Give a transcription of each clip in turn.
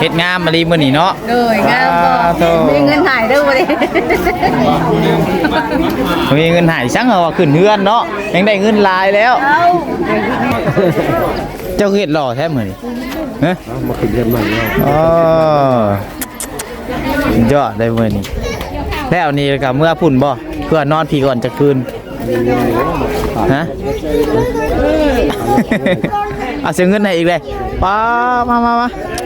เฮ็ดงามมารีมื้อนี้เนาะเลยงามบ่อ่าโธ่มีเงินหายเด้อบ่ดิมีเงินใหายซังเอาว่าขึ้นเฮือนเนาะยังได้เงินหลายแล้ว เอาเจ้าคือเฮ็ดหล่อแท้มื้อนี้ฮะมาขึ้นเรียนใหม่แล้วอ๋อยอดได้มื้อนี้แล้วนี่ก็เมื่อพุ่นบ่เพื่อนอนพี่ก่อนจะคืนฮะเอาเสียเงินให้อีกเลยป้ามามามาเออ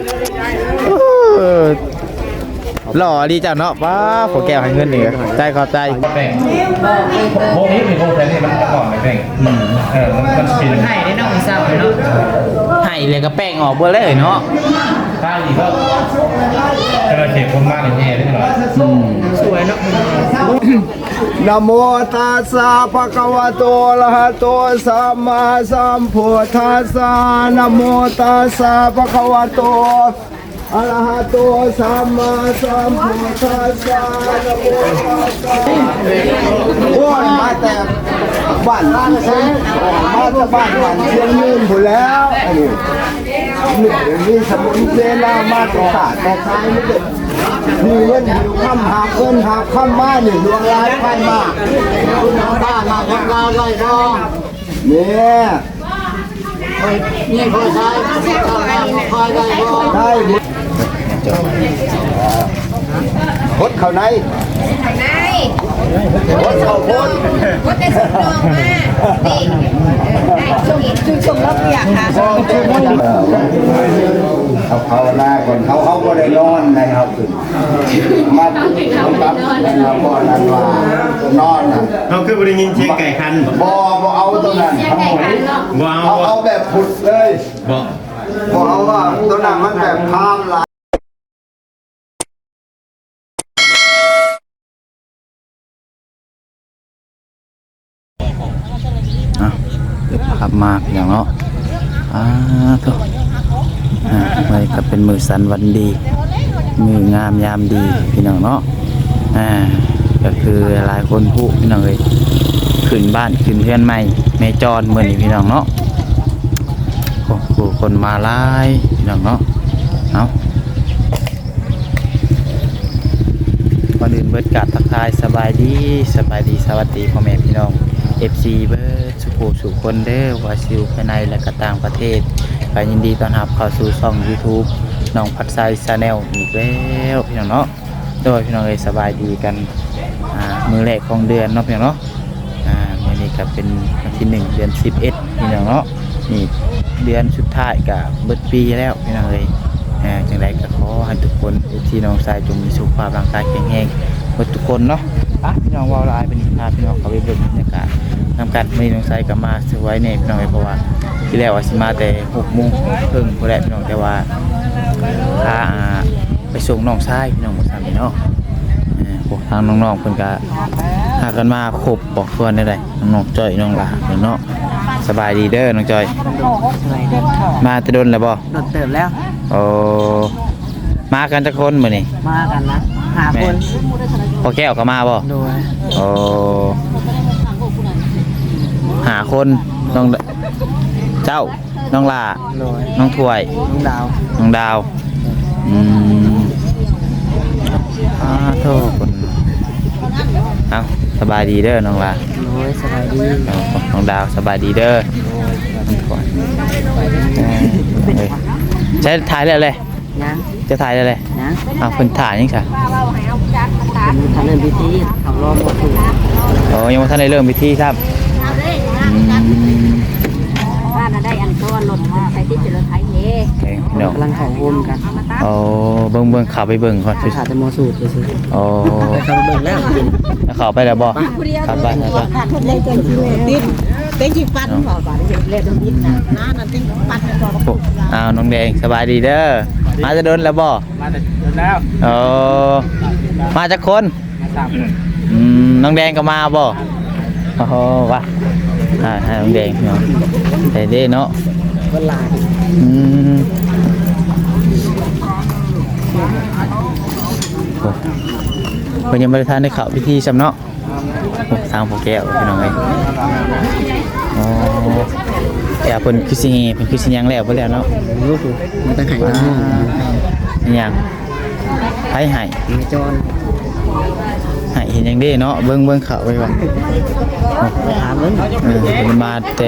หล่อดีจ้ะเนาะป้าขอแก้วให้เงินนี่ใจขอบใจแป้งโมนี้เป็นโมแทนนี่มันก่อนไหมแป้งเออมันมันเป็นให้ได้น้องเศร้าเนาะให้เลยก็แป้งออกเบ่เลยเนาะข้าวอีกก็จะมาเข็มคนมากเลยแย่ได้หน่อยนะโมตัสสะภะคะวะโตอะระหะโตสัมมาสัมพุทธัสสะนะโมตัสสะภะคะวะโต อะระหะโตสัมมาสัมพุทธัสสะนะโมตัสสะโอ้ยมาแต่บ้านบ้านเซนมาจากบ้านบ้านเชียงยืนผู้แล้วอันนี้นี่เดี๋ยวนี้สมุนเซนามาตขาดแต่ท้ายไม่ได้มีเงินอยู่ข้ามหาเงินหาข้ามบ้านนี่ดวงร้ายพันมากคุณเอาบ้านมาทำงานไรน้องเนี่ยนี่คอยใช้คอยได้บ่ได้ พดเข้าในไหนพดเข้าพดบ่ได้ส่งน้องมานี่ได้ส่งจุส่งรับอยากค่ะเขาภาวนาก่อนเขาเขาก็ได้นอนนะครับขึ้นมาเขารับแล้วก็นันว่านอนนะเราคือบริญินเชียงไก่คันบอบอเอาตัวนั้นทั้งหมดเอาเอาแบบผุดเลยบอกบอเอาว่าตัวนั้นมันแบบพามลา ยอะเดี๋ยวขับมากอย่างเนาะอ่าโทุอ่าไว้ก็เป็นมือสันวันดี มืองามยามดีพี่น้องเนาะอ่าก็คือหลายคนผู้พี่น้องเลยขึ้นบ้านขึ้นเพื่อนใหม่แม่จรเมื่อนี้พี่น้องเนาะโอ้โหคนมาหลายพี่น้องเนาะเอาก่อนอื่นเบิดกาบทักทายสบายดีสบายดีสวัสดีพ่อแม่พี่น้อง FC เบิร์สุภูสุคนเด้อวาซิวภายในและก็ต่างประเทศก็ยินดีต้อนรับเข้าสู่ช่อง YouTube น้องพัดไซชาแนลอีกแล้วพี่น้องเนาะโดยพี่น้องเอยสบายดีกันมือแรกของเดือนเนาะพี่น้องเนาะมือนี้ก็เป็นวันที่1เดือน11พี่น้องเนาะนี่เดือนสุดท้ายก็เบิดปีแล้วพี่น้องเอยจังไดก็ขอให้ทุกคนที่น้องชายจงมีสุขภาพร่างกายแข็งแรงหมดทุกคนเนาะอะพี่น้องว่าลายเป็นพาพี่น้องเขาไปเบิ่งบรรยากาศ ทำการไม่ต้องใส่กับมาสไว้ในพี่น้องเอ้ยเพราะว่าที่แรกว่าสิมาแต่หกโมงครึ่งพอแรกพี่น้องแต่ว่าพาอ่าไปส่งน้องชายพี่น้องหมดสามพี่น้องเอ่อพวกทางน้องๆเพิ่นก็หากันมาครบบอกเพื่อนได้เลยน้องๆจ้อยน้องหลาเพิ่นเนาะสบายดีเด้อน้องจ้อย มาแตะดนแล้วบ่โดดเติบแล้ว โอ้มากันจักคนมื้อนี้มากันนะหาคนพอแก้วก็มาบ่โดยโอ้ หาคนน้องเจ้าน้องลาโดยน้องถวยลุงดาวน้องดาวอืมอ้าโทษคนเอาสบายดีเด้อน้องลาโดยสบายดีเอาน้องดาวสบายดีเด้อน้องถวยเออเอ้ยใช้ถ่ายได้เลยนะจะถ่ายได้เลยนะเอาเพิ่นถ่ายยังไงเป็นทางเดินพิธีเขารอมาถึงโอ้ยังไม่ทันได้เริ่มพิธีครับอืม บ้านน่ะได้อันตัวรถมาใส่ที่จุลไทยนี่โอเคพี่น้องกำลังเขาโฮมกันโอ้เบิ่งเบิ่งเข่าไปเบิ่งก่อนไปขาดแต่โมสูตรไปซื้อโอ้ไปเขาเบิ่งแล้วแล้วเข่าไปแล้วบ่ขับไปแล้วบ่ขาดคนเลยเต็มที่เลยติดเต็มที่ปันพอบ่ได้เล่นนิดนะน้าน่ะเต็มปันพอโอ้อ้าวน้องแดงสบายดีเด้อมาจะโดนแล้วบ่มาแต่แล้วโอ้มาจากคนมาสามอืมน้องแดงก็มาบ่โอ้โหว่ะ อ่าให้น้องแดงเนาะแต่เด้เนาะเวลาอืมโอ้เพิ่นยังบ่ได้ทันได้เข้าพิธีซำเนาะโอ้ทางพ่อแก้วพี่น้องเอ้ยอ๋อแต่เพิ่นคือสิเฮเพิ่นคือสิยังแล้วบ่แล้วเนาะลูกมันตั้งไข่ตานี่อิหยังไผให้ไม่จรให้ เห็นหยังเด้เนาะเบิ่งเบิ่งเขาไปก่อนไปหาเงินเออมันมาแต่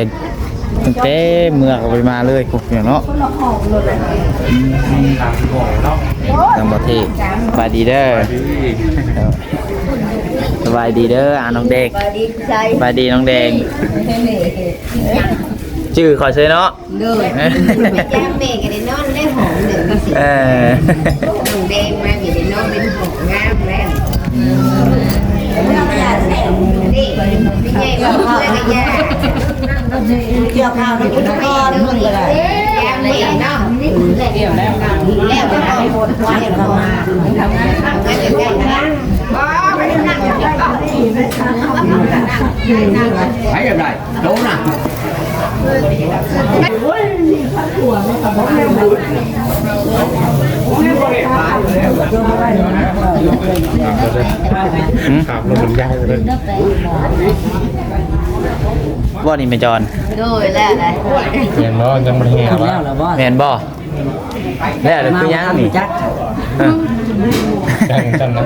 ตั้งแต่เมื่อก็ไปมาเลยพวกเนี่ยเนาะอืมต่างประเทศสบายดีเด้อเออสบายดีเด้ออ่าน้องเด็กสบายดีน้องแดงชื่อขอซื้อเนาะเลยแก้มเบกได้นอนได้หอมเดี๋ยวมีสิเออหงแดงมามีได้นอนเป็นหอมงามแล้วนี่ไม่ใหญ่ก็เพื่อนกันยา เกี่ยวข้าวนี่เป็นก้อนมึงเลยแก้มเลยเนาะแล้วแล้วแล้วก็ให้หมดไว้เข้ามาทำงานทำงานจะได้นะอ๋อไปนั่งอยู่ที่บ้านไปยังไงโดนอะ ครับรถมันยาวเลยว่านี่ไม่จอนโดยแล้วเลยเห็นว่ายังมันแห้งแล้ววะแล้วบ่แมนบ่แล้วเดี๋ยวคือยังนี่จักเออยังจังนะ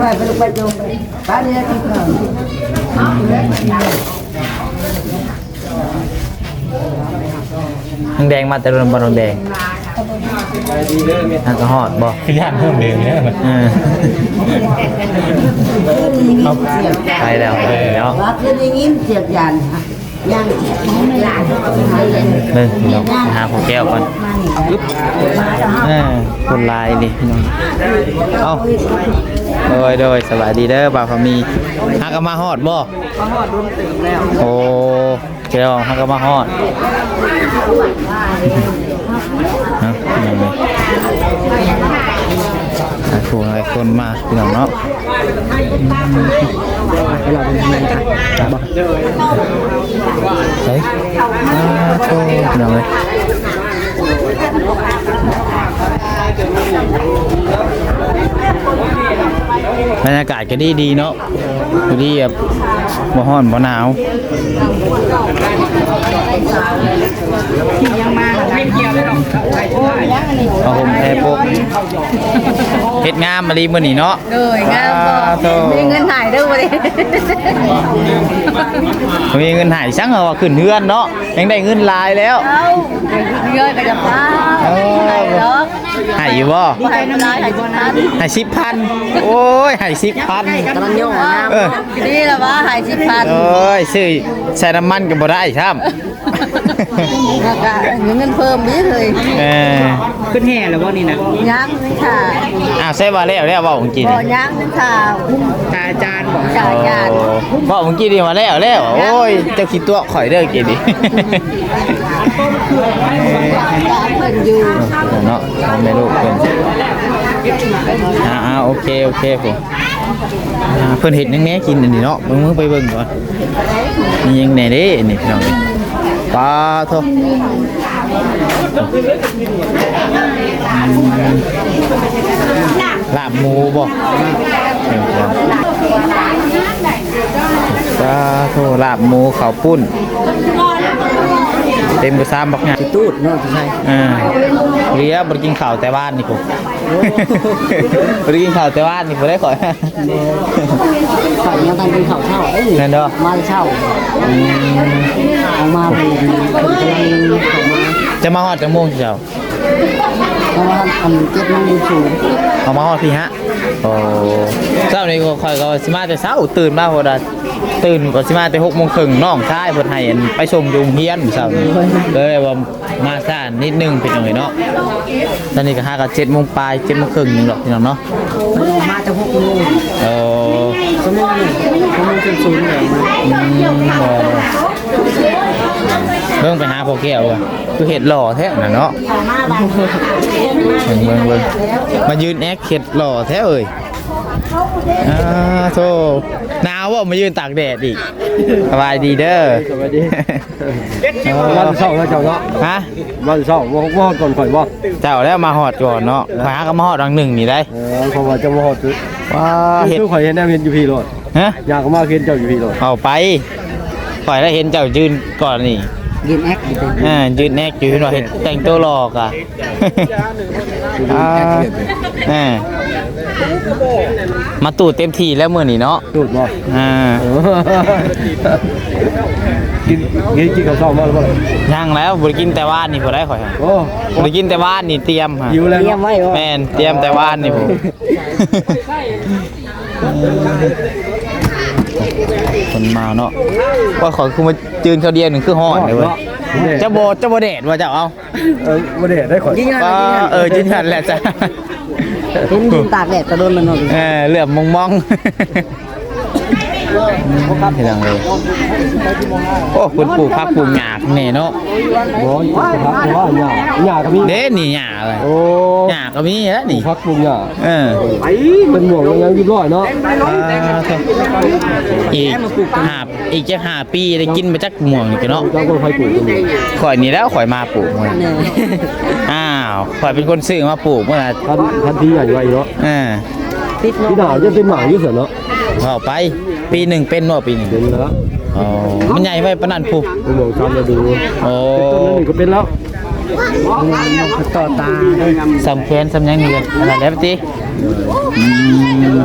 ว่าไปไปจงตาเนี่ยที่เขาน้องแดงมาแต่รุ่นบอลน้องแดงทางก็ฮอดบ่คือย่านเพิ่มเดิมเนี่ยเออไปแล้วไปแล้วว่าคือได้ยินเสียงยานย่างหลานเบิ่งพี่น้องไปหาของแก้วก่อนปึ๊บเออคนลายนี่พี่น้องเอ้า โดยโดยสวัสดีเด้อบ่าวพามีหาก็มาฮอดบ่มาฮอดรุ่นตื่นแล้ว โอ้เจ้าหาก็มาฮอดฮะพี่น้องเลยหาผู้หลายคนมาพี่น้องเนาะให้เราเป็นยังไงครับบ่เฮ้ยอ่าโธ่พี่น้องเลย บรรยากาศก็ดีดีเนาะดีแบบบ่ฮ้อนบ่หนาว เอาผมแพ้ปุ๊กเฮ็ดงามมาลีมื้อนี้เนาะเลยงามบ่อ่าโธ่มีเงินถ่ายด้วยบ่ดิมีเงินหายซังเหรอว่าขึ้นเฮือนเนาะยังได้เงินหลายแล้วเอาเงินก็จะพาโอ้เนาะ ใหายอยู่บ่บ่ให้น้ำลายให้บ่ทันใหายสิบพันโอ้ยใหายสิบพันกำลังโยงน้ำเออนี่ล่ะว่าให้10,000โอ้ยซื้อใส่น้ำมันก็บ่ได้ครับ แล้วก็เงินเพิ่มอีกเลยเออขึ้นแห่แล้วบ่นี่นะยังนึงค่ะอ้าวใส่ว่าแล้วแล้วเว่าของกินบ่ยังนึงค่ะตาอาจารย์บอกจ่ายยานโอ้เว่าของกินนี่มาแล้วแล้วโอ้ยเจ้าคิดตัวข่อยเด้อกินดิ เพิ่นอยู่ เนาะเอาแม่ลูกเพิ่นอ่าอ่าโอเคโอเคผมอ่าเพิ่นเห็ดยังแหน่กินอันนี้เนาะเบิ่งมึงไปเบิ่งก่อนนี่ยังแหน่เด้นี่พี่น้องนี่ปลาโทลาบหมูบ่เดี๋ยวๆปลาโทลาบหมูข้าวปุ้น เต็มไปซ้ำบักหยาตูดเนาะที่ใช่อ่าเรียบริกินข่าวแต่บ้านนี่ผมบริกินข่าวแต่บ้านนี่ผมได้ก่อนฝ่ายยังต้องเป็นเขาเช่าเอ้ยนั่นเด้อมาเช่าเอามาเป็นคนกำลังเข้ามาจะมาฮอดจังโมงเจ้าเพราะว่าอันเจ็ดมันอยู่สูงเอามาฮอดพี่ฮะโอ้เช้านี้ก็คอยก็สิมาแต่เช้าตื่นมาพอดะ ตื่นก็สิมาแต่หกโมงครึ่งน้องชายเพิ่นให้อันไปส่งอยุงเฮียนเช้านี้เลยว่ามาซ่านิดนึงเป็นจังไงเนาะตอนนี้ก็หาก็เจ็ดโมงปลายเจ็ดโมงครึ่งนึงหรอกพี่น้องเนาะมันออกมาจะหกโมงโอ้สมมติว่าสมมติเป็นศูนย์เลยเบิ่งไปหาพวกแก้วอะคือเห็ดหล่อแท้น่ะเนาะเบิ่งเบิ่งเบิ่งมายืนแอคเห็ดหล่อแท้เอ้ยอ่าโธ่หนา วว่ามายืนตากแดดอีกสบายดีเด้อสบายดีวันเสาร์แล้วเจ้าเนาะฮะวันเสาร์ว่าว่าก่อนข่อยบ่เจ้าแล้วมาหอดก่อนเนาะขอยหาก็มาหอดรังหนึ่งนี่ได้เออเพราะว่าจะมาฮอดซื้อว้าเห็ดคือข่อยเห็นแนวเห็นอยู่พี่โลดฮะอยากมาเห็นเจ้าอยู่พี่โลดเอาไปข่อยได้เห็นเจ้ายืนก่อนนี่ยืนแอคอยู่เป็นอ่ายืนแนกอยู่หน่อยแต่งตัวหลอกอะ อ่าอ่ามาตู่เต็มที่แล้วมื้อนี้เนาะตูดบ่อ่ากินกินกินข้าวเช้ามาแล้วบ่ล่ะย่างแล้วบ่ได้กินแต่ว่านนี่บ่ได้ข่อยฮะโอ้บ่ได้กินแต่ว่านนี่เตรียมฮะหิวแล้วเตรียมไว้ว่าแม่นเตรียมแต่ว่านนี่ผมคนมาเนาะว่าขอคือมาจืนเขาเดียวหนึ่งคือห่อนเลยเว้ยเจะโบเจะโบเดดว่าจะเอาเออบ่ได้ได้ข่อยยิงงานก็เออยืนยันแหละจ้ะ เห็นยืนตากแดดกระโดนมันนอนเออเหลือมมองมองเห็นยังเลยโอ้คุณปลูกผักปลูกหญ้าแน่เนาะบ่ครับเพราะว่าหญ้าหญ้าก็มีเด้นี่หญ้าอะไรโอ้หญ้าก็มีแล้วนี่พักปรุงหญ้าเออเป็นหมวกยังยิบร้อยเนาะอีกห้า อีกจะห้าปีได้กินมาจากม่วงนี่กันเนาะเจ้าก็ไฟปลูกกันอยู่ข่อยนี่แล้วข่อยมาปลูกมันเนี่ยอ้าวข่อยเป็นคนซื้อมาปลูกเมื่อไหร่ทันทันทีใหญ่ไว้เนาะเออติดพี่ดาวจะเป็นหมาอยู่เสียเนาะเข้าไป ปีหนึ่งเป็นว่าปีหนึ่งเป็นแล้วอ๋อมันใหญ่ไว้ปานนันผูกเป็นหมวกจำมาดูโอ้ต้นนั้นนี่ก็เป็นแล้วต่อตาสำแคนสำยังนี่กันอะไรแล้วติอืม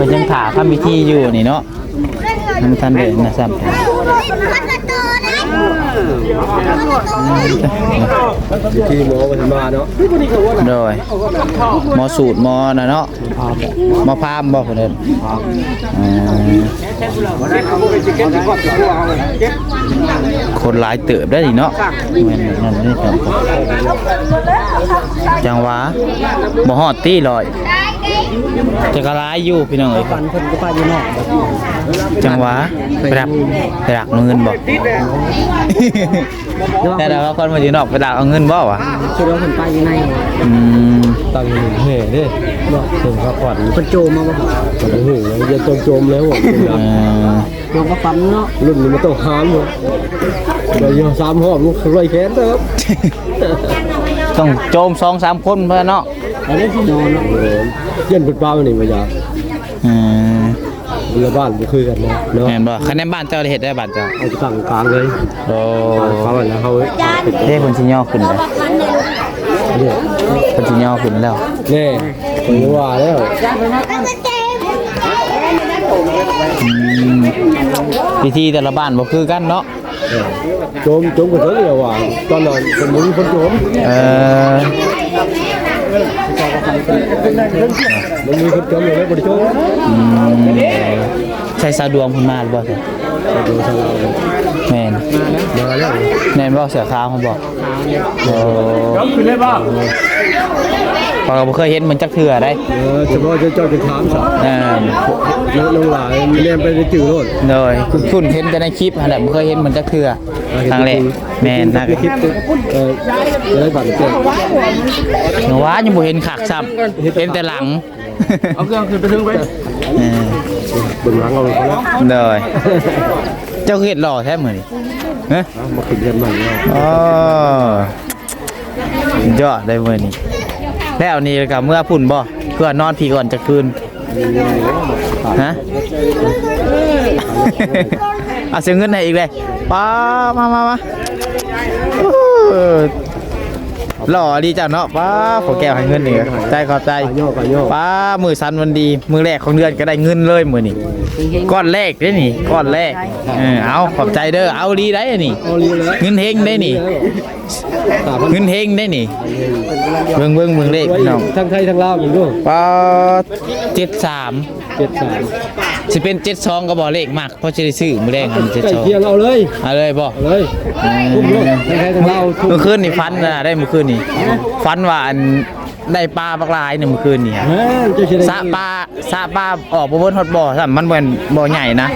ก็ยังถาทำพิธีอยู่นี่เนาะมันทันเดินนะซ้ำที่หมอวันมาเนาะโดยหมอสูตรหมอนะเนาะหมอพามบอกคนเดินคนหลายเติบได้ดิเนาะนั่นนี่ครับจังหวะบ่ฮอดตี้ลอยจะกระไรอยู่พี่น้องเอ้ยจังหวะไปรับไปรักเงินบอกแต่เราว่าคนมาอยู่นอกไปรักเอาเงินบ่วะคิดว่าคนป้าอยู่ในอืมตั้งแห่เด้เนาะถึงพักผ่อนคนโจมาบ่มันหึงแล้วจะโจมแล้วเอ่อโจมก็ปั๊มเนาะรุ่นนี้มันต้องหามเลยเราอยู่สามห้องลูกไรแค้นเด้อต้องโจมสองสามคนเพื่อนเนาะอันนี้ที่นอนเนาะเออเย็นเป็นป้ามันนี่มาจากอืม เรือบ้านบ่คือกันเนาะเนาะแม่นบ่คะแนนบ้านเจ้าได้เฮ็ดได้บ้านเจ้าเอาไปตั้งกลางเลยโอ้เขาแล้วเขาเด้คนสิย่อขึ้นแล้วเนี่ยคนสิย่อขึ้นแล้วแน่ผมว่าแล้วอืมพิธีแต่ละบ้านบ่คือกันเนาะโจมโจมกันเถอะเดี๋ยวว่าตอนนั้นคนมึงคนโจมเออ มันมีคนโจมอยู่แล้วบ่ได้โจมอืมใช่สาวดวงเพิ่นมาหรือบ่ใช่ดูทางเราแม่นมาแล้วแม่นบ่เสือขาวเพิ่นบ่โอ้ขึ้นได้บ้างพอเราบ่เคยเห็นมันจักเทื่อได้เออเฉพาะเจ้าจะถามสักเออน้องหลายเรียนไปในจื่อโลดเลยคุณคุณเห็นแต่ในคลิปหั่นแหละบ่เคยเห็นมันจักเทื่อครั้งแรกแม่นนะคิดเออได้บัตรเจ้าหนูว่ายังบ่เห็นขากซ้ำเห็นแต่หลัง เอาเครื่องขึ้นไปถึงไปเออบนหลังเอาเลยแล้วเลยเจ้าคือเฮ็ดหล่อแท้มื้อนี้ฮะมาขึ้นกันใหม่แล้วอ๋อยอดได้มื้อนี้แล้วนี่ก็เมื่อพุ่นบ่เพื่อนอนพี่ก่อนจะคืนฮะเอาเสียเงินให้อีกเลยป้ามามามาเออ หล่อดีจ้ะเนาะป้าขอแก้วให้เงินอีกใจขอบใจปลาย่อปลาย่อป้ามือสันวันดี มือแรกของเดือนก็ได้เงินเลยมือนี่ก้อนแรกได้นี่ก้อนแรกเออเอาขอบใจเด้อเอาดีได้อันนี่เอาเรียแล้วเงินเฮงได้นี่ตาพันเงินเฮงได้นี่เบิ่งเบิ่งเบิ่งเลขพี่น้องทั้งไทยทั้งลาวอยู่ด้วยป้าเจ็ดสามเจ็ดสาม สิเป็นเจ็ดสองก็บอกเลขมากเพราะจะได้ซื้อมือแรกมันเจ็ดใกล้สองเคียงเอาเลยเอาเลยบอกเอาเลยทุ่มด้วยทั้งไทยทั้งลาวทุ่มเมื่อคืนนี่ฟันนะได้เมื่อคืนนี่ฟันว่าอันได้ปลาบักหลายเนี่ยเมื่อคืนนี่ฮะแม่เจ้าชิได้สระปลาสระปลาออกบ่เบิ่นฮอดบ่ซ้ำมันบ่เป็นบ่ใหญ่นะ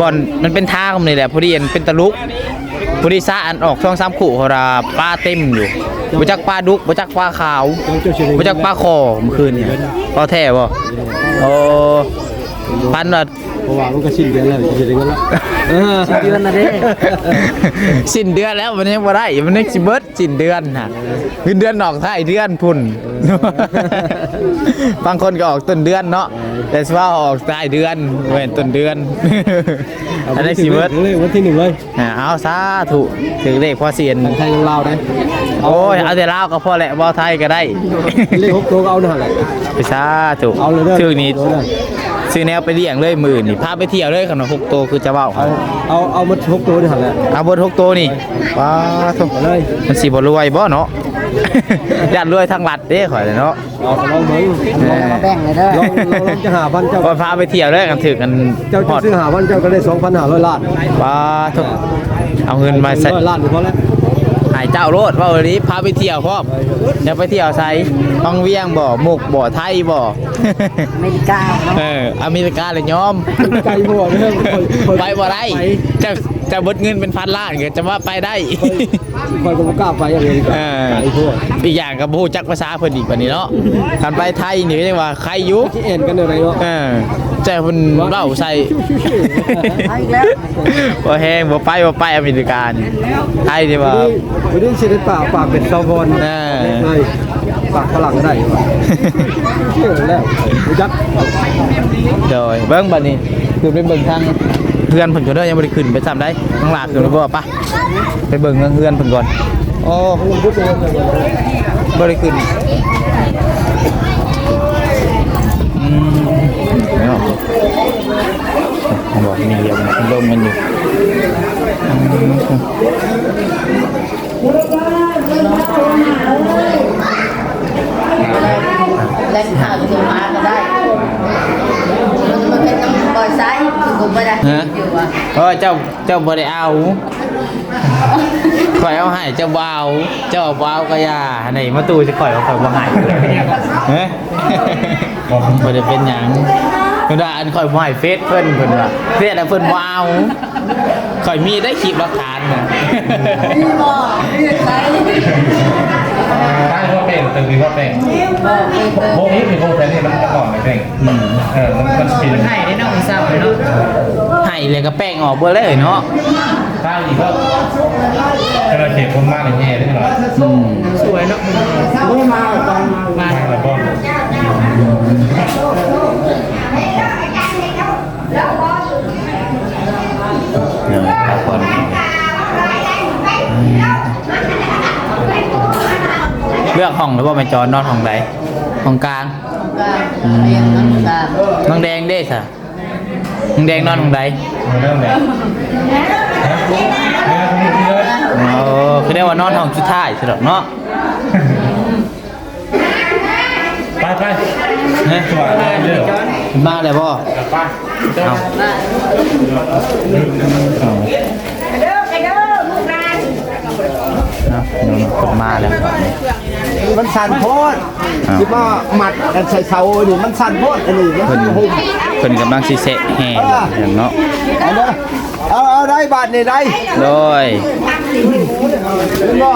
บ่อนมันเป็นทางนี่แหละพอดีอันเป็นตะลุกพอดีสระอันออกช่อง3คู่เขาราปลาเต็มอยู่บ่จักปลาดุกบ่จักปลาขาวเจ้าชิได้บ่จักปลาคอเมื่อคืนนี่ปลาแท้บ่โอ้ ฟันว่าเพราะว่ามันก็สิ้นเดือนแล้วจะได้เงินละเออเดือนละเด้สิ้นเดือนแล้วมันยังบ่ได้มันยังสิเบิดสิ้นเดือนน่ะเงินเดือนออกท้ายเดือนพุ่นบางคนก็ออกต้นเดือนเนาะแต่สว่าออกท้ายเดือนเว้นต้นเดือนอันนี้สิเบิดถึงเลยวันที่หนึ่งเลยอ่าเอาสาธุถึงเลขพอเสียนทางไทยยังลาวได้โอ้ยเอาแต่ลาวก็พอแหละบ่ไทยก็ได้เลขหกตัวก็เอาหน่อยแหละไปสาธุเอาเลยเด้อถึงนี้เอาเลย ซื้อแนวไปเลี้ยงเลยหมื่นนี่พาไปเที่ยวเลยขนมหกโตวคือจะเว้าเอาเอาเอามาหกตัวนี่หันแหละเอาเบนหกโตวนี่ว้าทุกเอาเลยมันสิบ่รวยบ่เนาะญาติรวยทางรัฐเด้ข่อยเนาะเอาลองเบิ่งมาแบ่งเลยเด้อลองลองลองจะหาพันเจ้าก็พาไปเที่ยวเลยกันถึงกันเจ้าฮจะอดซื้อหาพันเจ้าก็ได้สองพันห้าร้อยล้านว้าทุกเอาเงินมาใส่ร้อยล้านก็พอแล้ว หายเจ้าโลดว่าวันนี้พาไปเที่ยวพร้อมเดี๋ยวไปเที่ยวไสห้องเวียงบ่มุกบ่ไทยบ่อเมริกาเนาะเอออเมริกาเลยยอมไกลบ่เด้อไปบ่ได้จะจะเบิดเงินเป็นพันล้านก็จะว่าไปได้คอยก็บ่กล้าไปอย่างนี้เออไกลพวกอีกอย่างกับผู้จักภาษาเพิ่นอีกบัดนี้เนาะคันไปไทยนี่ก็ยังว่าใครอยู่ที่เอ็นกันอะไรเนาะเออ แต่เพิ่นเล่าใส่เอาอีกแล้วบ่แฮงบ่ไปบ่ไปอเมริกานี่ไทยนี่ว่าวันนี้สิได้ปากปากเป็นซาวบอนเออใช่ปากฝรั่งก็ได้ว่ะเชื่อแล้วรู้จักโดยเบิ่งบัดนี้คือไปเบิ่งทางเพื่อนเพิ่นก็เด้อยังบ่ได้ขึ้นไปซ้ำได้ข้างหลังขึ้นไปบ่ปะไปเบิ่งทางเพื่อนเพิ่นก่อนโอ้บ่ได้ขึ้นอืมเนาะบอก มีเดียวมันลมมันอยู่และข้าวจะมาก็ได้มันจะมาเป็นน้ำบอยไซส์คือกูไม่ได้ฮะอยู่ว่าเออเจ้าเจ้าบ่ได้เอาข่อยเอาให้เจ้าบ่เอาเจ้าบ่เอาก็อย่าอันไหนมาตู้จะข่อยเอาข่อยบ่ให้เฮ้ยบ่ได้เป็นหยัง เพิ่นว่าอันข่อยบ่ให้เฟซเพิ่นเพิ่นว่าเฟซแล้วเพิ่นบ่เอาข่อยมีได้คลิปหลักฐานน่ะพี่บอกพี่ไซส์ได้พ่อเป้งตึงมีพ่อเป้งบอกพี่เติมโมงนี้มีโมงแทนนี่มันก่อนไหมเป้งเออมันมันกินให้ได้เนาะเศร้าเนาะให้เลยก็แป้งออกเบ่เลยเนาะข้าวอีกก็กระเทียมคนมากเลยแย่ได้หรออืมมาแล้วก็ เดี๋ยวพักผ่อนเลือกห้องหรือว่าแม่จอนอนห้องใดห้องกลางก็เรียนน้ำตาน้องแดงเด้สะน้องแดงนอนของใดเริ่มแล้วเริ่มนี่เลยอ๋อคือได้ว่านอนห้องสุดท้ายสำหรับเนาะไปไปเฮ้ยสวัสดีเด้อมาเลยบ่ไป เอาเอาเอาคนมาแล้วก่อนนี่มันสั่นโพดอ้าวคิดว่าหมัดกันใส่เสานี่มันสั่นโพดอันนี้เพิ่นมันหุ้มเพิ่นกำลังสิเสะแห่อย่างเนาะเอาเด้อเอาเอาได้บาทนี่ได้โดยเห็นบ่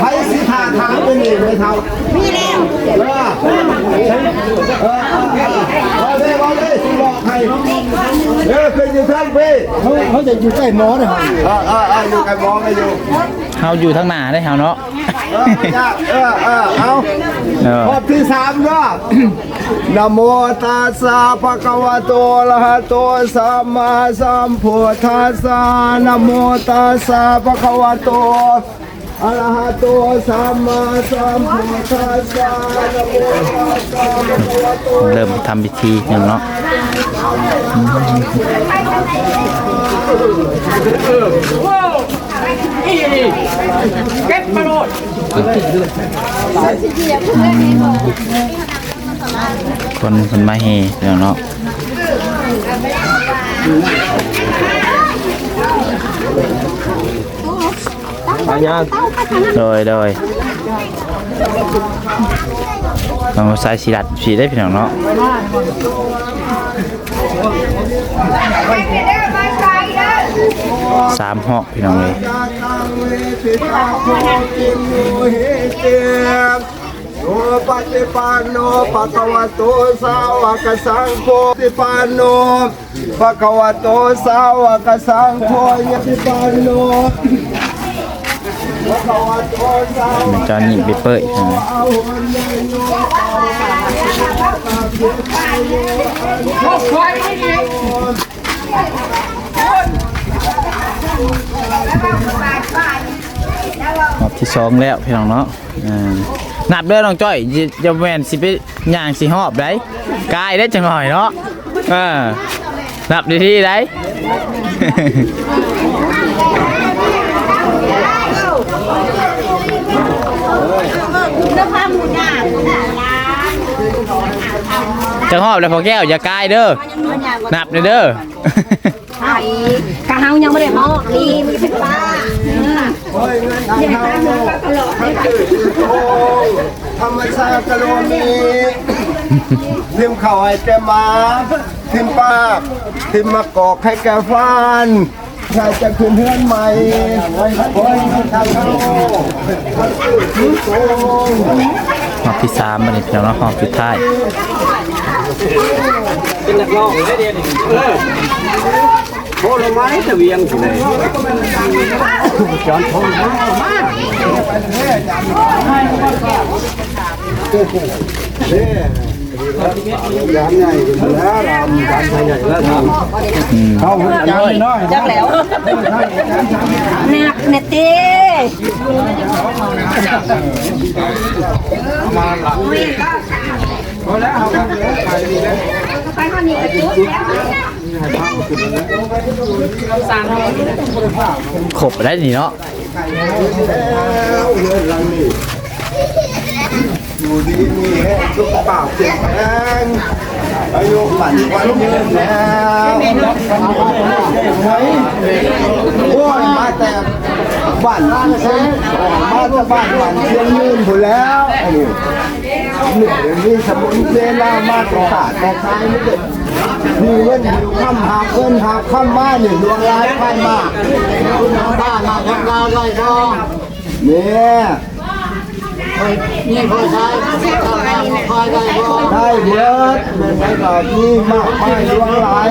ใครสิทาทางไปนี่ไม่เท่ามีแล้วเออเออเออเอาเลยเอาเลยสิบอกให้เออเป็นอยู่ท่านพี่เขาเขาจะอยู่ใกล้หมอเนะเออเออเอออยู่ใกล้หมอก็อยู่เฮาอยู่ทางหน้าได้เฮาเนาะเออเออเออเอาเออรอบที่สามรอบนะโมตัสสะภะคะวะโตอะระหะโตสัมมาสัมพุทธัสสะนะโมตัสสะภะคะวะโต อระหะโตสัมมาสัมพุทธัสสะนะโมตัสสะภะคะวะโตเริ่มทำพิธีอย่างเนาะคนคนมาเฮเดี๋ยวเนาะ ไปยังโดยโดยต้องใส่สีดัดสีได้พี่น้องเนาะสามหอกพี่น้องเลยโนปฏิปันโนภะคะวะโตสาวกสังโฆปฏิปันโนภะคะวะโตสาวกสังโฆยะติปันโน มันจอนี่ไปเปิดใช่ไหมเอาหันเลยโนรอบที่สองแล้วพี่น้องเนาะนับเด้อน้องจ้อยจะแมนสิไปย่างสิหอบได้กายได้จังหน่อยเนาะนับดีที่ได้ น้ำผ้าหมูหน้าหมูหน้าร้านจังหอบแล้วพอแก้วอย่ากายเด้อนับเด้อเด้อไอ้กะเฮายังไม่ได้ฮอกนี่มันเป็นป้าโอ้ยเงินทางเฮาทั้งจืดโอ้ธรรมชาติกะโลมีทิมเข่าให้แกหมาทิมปากทิมมะกอกให้แกฟัน ถ้าจะขึ้นเฮือนใหม่โอ้ยเงินทางเฮาทั้งจืดทิ้งโกงรอบที่สามมันนี่พี่น้องเนาะรอบสุดท้ายโทรไม้ตะเวียงที่ไหนจอนโทรมายา มใหญ่แล้วรำการใหญ่แล้วทำเขาจานน้อยจักแล้วหนักเนตเต้พอแล้วเอาไปดีแล้วไปข้างนี้กระจุกแล้วขบได้นี่เนาะ แล้วเงินเรานี่ อยู่ดีมีแห้งสุขภาพแข็งแรงอายุมันวันยืนแล้วโอ้ยมาแต่บ้านบ้านเซ็งมาแต่บ้านบ้านเชียงยืนผู้แล้วอันนี้เหนื่อยมีสมุนเซลามาตราดแต่ชายไม่เด็ดมีเงินอยู่ข้ามหาเงินหาข้ามบ้านนี่งดวงร้ายพันมากบ้านมาทำงานไรก็เนี่ย นี่พอใช้ทำงานพอได้พอได้เบิดมันได้แบบนี้มากมายดวงหลาย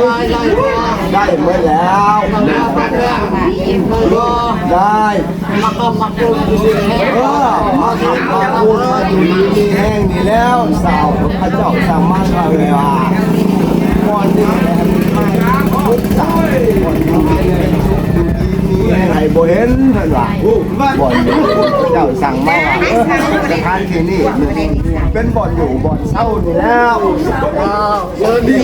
ได้เมื่อแล้วได้มาก็มาปรุงดูแลเออมาทำมาพูดมาอยู่ดีมีแห้งนี่แล้วสาวพระเจ้าสามารถมาเลยว่าก่อนนี้พุทธสาวก่อนนี้มีแห้งให้บ่เห็นเพิ่นว่าบ่อนนี้เจ้าสั่งมาว่าเออสถานที่นี่เป็นบ่อนอยู่บ่อนเช่านี่แล้วเชิญดี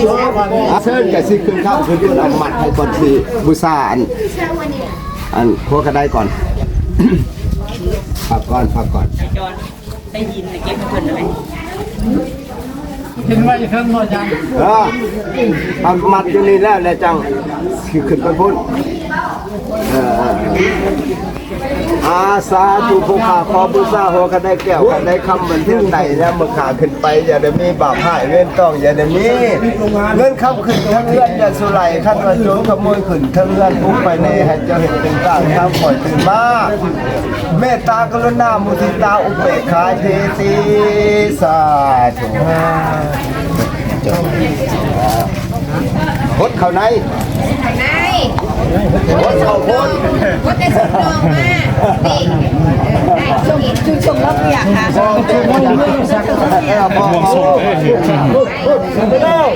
เชิญกับสิขึ้นเข้าคือเเอามัดให้ก่อนสิบูชาอันอันโคกระไดก่อนพักก่อนพักก่อนได้ยินแต่เก็บเพิ่น อะไรเออทำมัดอยู่นี่แล้วแล้วจังขึ้นไปพุ่นเออ ออเอออาสาธุผู้ขาขอบูชาหัวกันได้แก้วกันได้คำบันทึกใดแล้วเมื่อขาขึ้นไป อย่าได้มีบาปหายเว้นต้องอย่าได้มีเงินคำขึ้นทั้งเรือนอย่าสุไหลขั้นว่าโจรขโมยขึ้นทั้งเรือนพุ่งไปในให้เจ้าเห็นเป็นกลางทางปล่อยตื่นมาเมตตากรุณามุทิตาอุเบกขาเทติสาธุพดเข้าในไหนพด เข้าพดว่าแต่สุดลองมานี่ได้ช่วงช่วงช่วงรอบอยากค่ะพอช่วยพดสักแอบพอพอไปแล้ว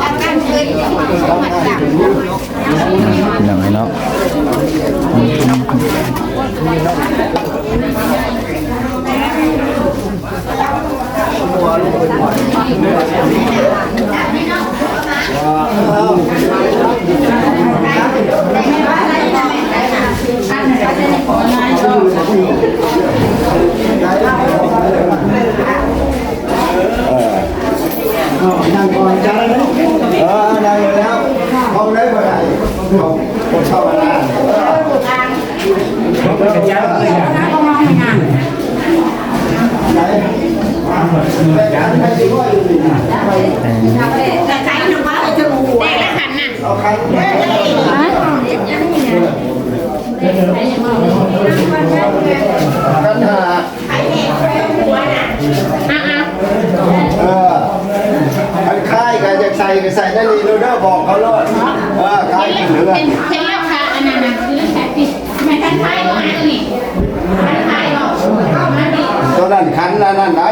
các anh cho kênh Ghiền Mì Gõ ใส่ได้ดีโรเดอร์บอกเขาเลยเออค่ายเหลือเป็นเป็นเล่าค่ะอันนั้นนะคือเรื่ปิดไม่ทันทายหรอกอันนี้ทันทายหรอกเข้ามาดิตัวนั้นคันนั่นนั่นไหน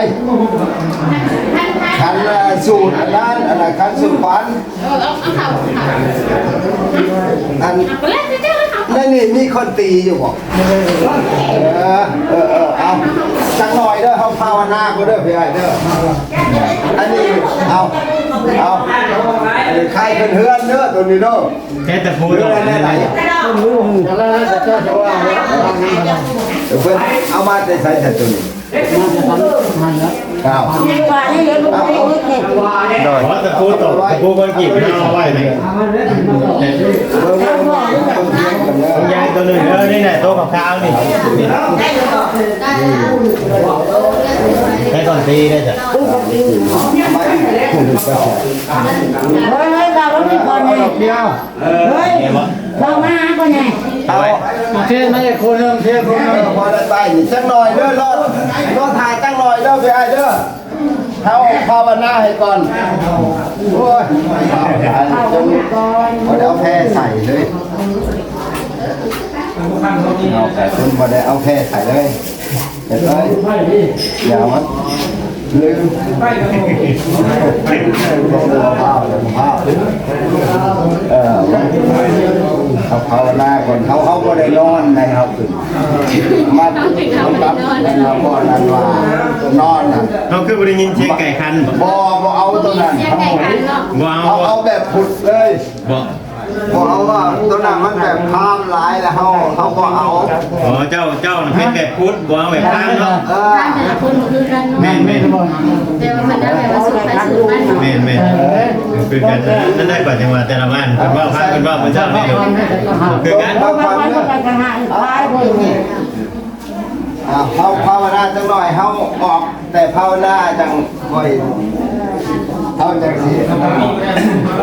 คันสูตรอันนั้นอันนั้นคันสุพรรณเออเอาเอาเข่าอันนั่นนี่มีคนตีอยู่บอกเออเออเออเอาจังหน่อยเด้อเขาภาวนาก็เด้อพี่ไอ้เด้ออันนี้เอา เอาอันนี้ค่ายเป็นเฮือนเด้อตัวนี้เด้อแค่แต่พูดเฮือนได้ไหนเดี๋ยวเพิ่นเอามาได้ใส่แต่ตัวนี้เอาว่าให้เลี้ยงลูกให้ลูกเด็กโดยเพราะแต่พูดตกแต่พูดคนกีบไม่เอาไว้เลยยาย ตัวหนึ่งเออนี่แหละโต๊ะกับข้าวนี่ได้ก่อนตีได้จ้ะเฮ้ยเฮ้ยเราไม่มีคนไงเดียวเฮ้ยเรามาหาคนไงเอาเทียนไม่ใช่คนเริ่มเทียนคนเริ่มพอได้ไปนี่จังหน่อยเด้อรอดรอดถ่ายจังหน่อยเด้อพี่ไอ้เด้อเขาภาวนาให้ก่อนโอ้ยจนพอได้เอาแพรใส่เลย เอาแต่คนพอได้เอาแพรใส่เลยเห็นไหมอย่ามันลืมข้าวข้าเออเขาภาวนาก่อนเขาเขาก็ได้นอนนะครับมาต้องรับนะครับบ่นั้นว่านอนนะเขาคือบริยินเชียงไก่คันบ่บ่เอาตัวนั้นบ่เอาเอาแบบผุดเลยบ่ บ่เอาว่าตัวนั้นมันแบบพามหลายแล้วเขาเขาก็เอาอ๋อเจ้าเจ้าเป็นแบบพุทธบ่เอาแบบข้างเนาะเออแต่ละคนคือกันแม่นแม่นแต่ว่ามันได้แบบว่าสุดไปสุดมันแม่นแม่นคือกันนั่นได้กว่าจังหวัดแต่ละบ้านเป็นว่าพักเป็นว่าพระเจ้านี่อยู่คือกันบางคนเนี่ยไปหาตายคนนี้อ่าเขาภาวนาจังหน่อยเขาออกแต่ภาวนาจังค่อย เขาจังสิ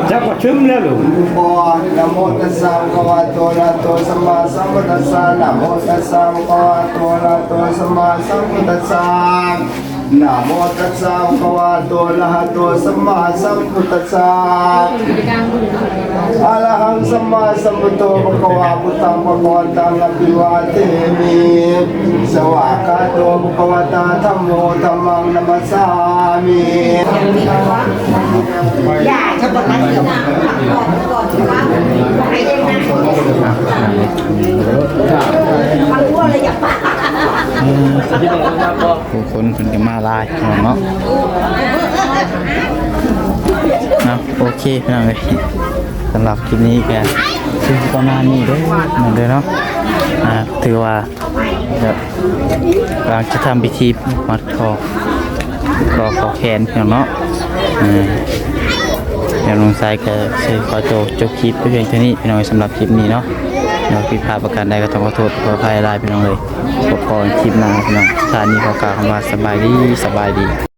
เจ้าก็ชึ้มแล้วหรือปอนโมตัสสะภะคะวะโตอะระหะโตสัมมาสัมพุทธัสสะนะโมตัสสะภะคะวะโตอะระหะโตสัมมาสัมพุทธัสสะ นะโมตัสสะภะคะวะโตอะระหะโตสัมมาสัมพุทธัสสะอะระหังสัมมาสัมพุทโธภะคะวะพุทธังภะคะวันตังอะภิวาเทมิสวากขาโตภะคะวะตาธัมโมธัมมังนัมสสามิอย่าจะบอกว่าเดี๋ยวก่อนก่อนว่าไอ้เองนะมันรั่วเลยอย่าปะ ผู้คนเพิ่นก็มาลายเนาะเนาะโอเคพี่น้องเอ้ยสำหรับคลิปนี้แก็คือประมาณนี้เด้อเหมือนเดิมเนาะอ่าถือว่าแบบกำลังจะทำพิธีมัดคอคอคอแขนพี่น้องเนาะอ่าเดี๋ยวลงสายก็เชิญขอจจบคลิปไปเพียงเท่านี้พี่น้องสำหรับคลิปนี้เนาะ เราผิดพลาดประการใดก็ต้องขอโทษขออภัยลายพี่น้องเลยพบกันคลิปหน้าพี่น้องท่านนี้ขอกล่าวคำว่าสบายดีสบายดี